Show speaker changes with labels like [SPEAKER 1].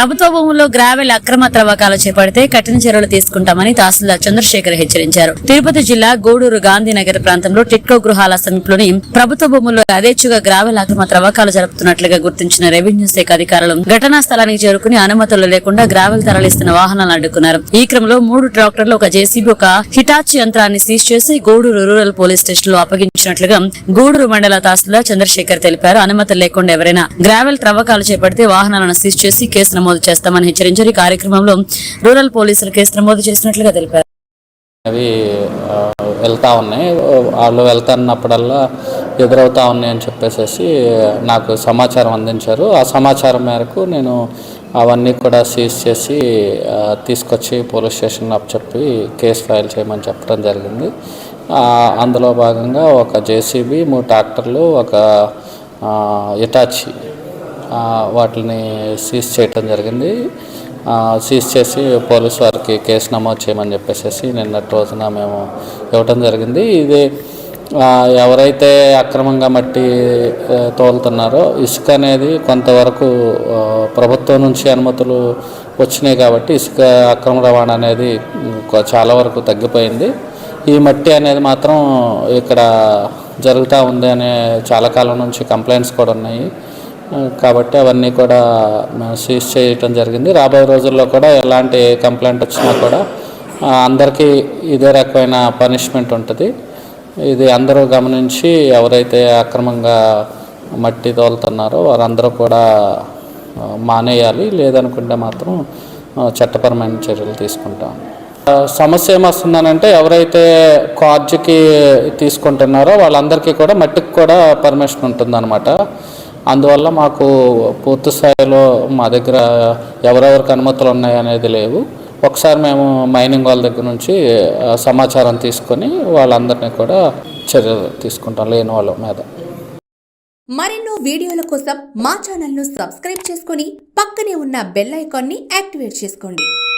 [SPEAKER 1] ప్రభుత్వ భూముల్లో గ్రావెల్ అక్రమ త్రవ్వకాలు చేపడితే కఠిన చర్యలు తీసుకుంటామని తహసీల్దార్ చంద్రశేఖర్ హెచ్చరించారు తిరుపతి జిల్లా గూడూరు గాంధీనగర్ ప్రాంతంలో టిట్కో గృహాల సమీపంలోని ప్రభుత్వ భూముల్లో యథేచ్ఛగా గ్రావెల్ అక్రమ త్రవ్వకాలు జరుపుతున్నట్లుగా గుర్తించిన రెవెన్యూ శాఖ అధికారులు ఘటనా స్థలానికి చేరుకుని అనుమతులు లేకుండా గ్రావెల్ తరలిస్తున్న వాహనాలను అడ్డుకున్నారు ఈ క్రమంలో మూడు ట్రాక్టర్లు ఒక జేసీబీ ఒక హిటాచి యంత్రాన్ని సీజ్ చేసి గూడూరు రూరల్ పోలీస్ స్టేషన్ లో అప్పగించినట్లుగా గూడూరు మండల తహసీల్దార్ చంద్రశేఖర్ తెలిపారు అనుమతులు లేకుండా ఎవరైనా గ్రావెల్ త్రవ్వకాలు చేపడితే వాహనాలను సీజ్ చేసి కేసు నమోదు నమోదు చేస్తామని హెచ్చరించారు ఈ కార్యక్రమంలో రూరల్ పోలీసులు కేసు నమోదు చేసినట్లుగా తెలిపారు
[SPEAKER 2] అవి వెళ్తా ఉన్నాయి వాళ్ళు వెళ్తున్నప్పుడల్లా ఎదురవుతా ఉన్నాయి అని చెప్పేసి నాకు సమాచారం అందించారు ఆ సమాచారం మేరకు నేను అవన్నీ కూడా సీజ్ చేసి తీసుకొచ్చి పోలీస్ స్టేషన్లో చెప్పి కేసు ఫైల్ చేయమని చెప్పడం జరిగింది అందులో భాగంగా ఒక జేసీబీ మూడు ట్రాక్టర్లు ఒక ఇటాచి వాటిని సీజ్ చేయటం జరిగింది సీజ్ చేసి పోలీస్ వారికి కేసు నమోదు చేయమని చెప్పేసి నిన్నటి రోజున మేము ఇవ్వటం జరిగింది ఇది ఎవరైతే అక్రమంగా మట్టి తోలుతున్నారో ఇసుక అనేది కొంతవరకు ప్రభుత్వం నుంచి అనుమతులు వచ్చినాయి కాబట్టి ఇసుక అక్రమ రవాణా అనేది చాలా వరకు తగ్గిపోయింది ఈ మట్టి అనేది మాత్రం ఇక్కడ జరుగుతూ ఉంది అనే చాలా కాలం నుంచి కంప్లైంట్స్ కూడా ఉన్నాయి కాబట్టి అవన్నీ కూడా సీజ్ చేయటం జరిగింది రాబోయే రోజుల్లో కూడా ఎలాంటి కంప్లైంట్ వచ్చినా కూడా అందరికీ ఇదే రకమైన పనిష్మెంట్ ఉంటుంది ఇది అందరూ గమనించి ఎవరైతే అక్రమంగా మట్టి తోలుతున్నారో వారందరూ కూడా మానేయాలి లేదనుకుంటే మాత్రం చట్టపరమైన చర్యలు తీసుకుంటాం సమస్య ఏమొస్తుందనంటే ఎవరైతే కార్జ్కి తీసుకుంటున్నారో వాళ్ళందరికీ కూడా మట్టికి కూడా పర్మిషన్ ఉంటుందన్నమాట అందువల్ల మాకు పూర్తి స్థాయిలో మా దగ్గర ఎవరెవరికి అనుమతులు ఉన్నాయనేది లేవు ఒకసారి మేము మైనింగ్ వాళ్ళ దగ్గర నుంచి సమాచారం తీసుకొని వాళ్ళందరినీ కూడా చర్య తీసుకుంటాం లేని వాళ్ళ మీద మరెన్నో వీడియోల కోసం మా ఛానల్ను సబ్స్క్రైబ్ చేసుకుని పక్కనే ఉన్న బెల్ ఐకాన్ని యాక్టివేట్ చేసుకోండి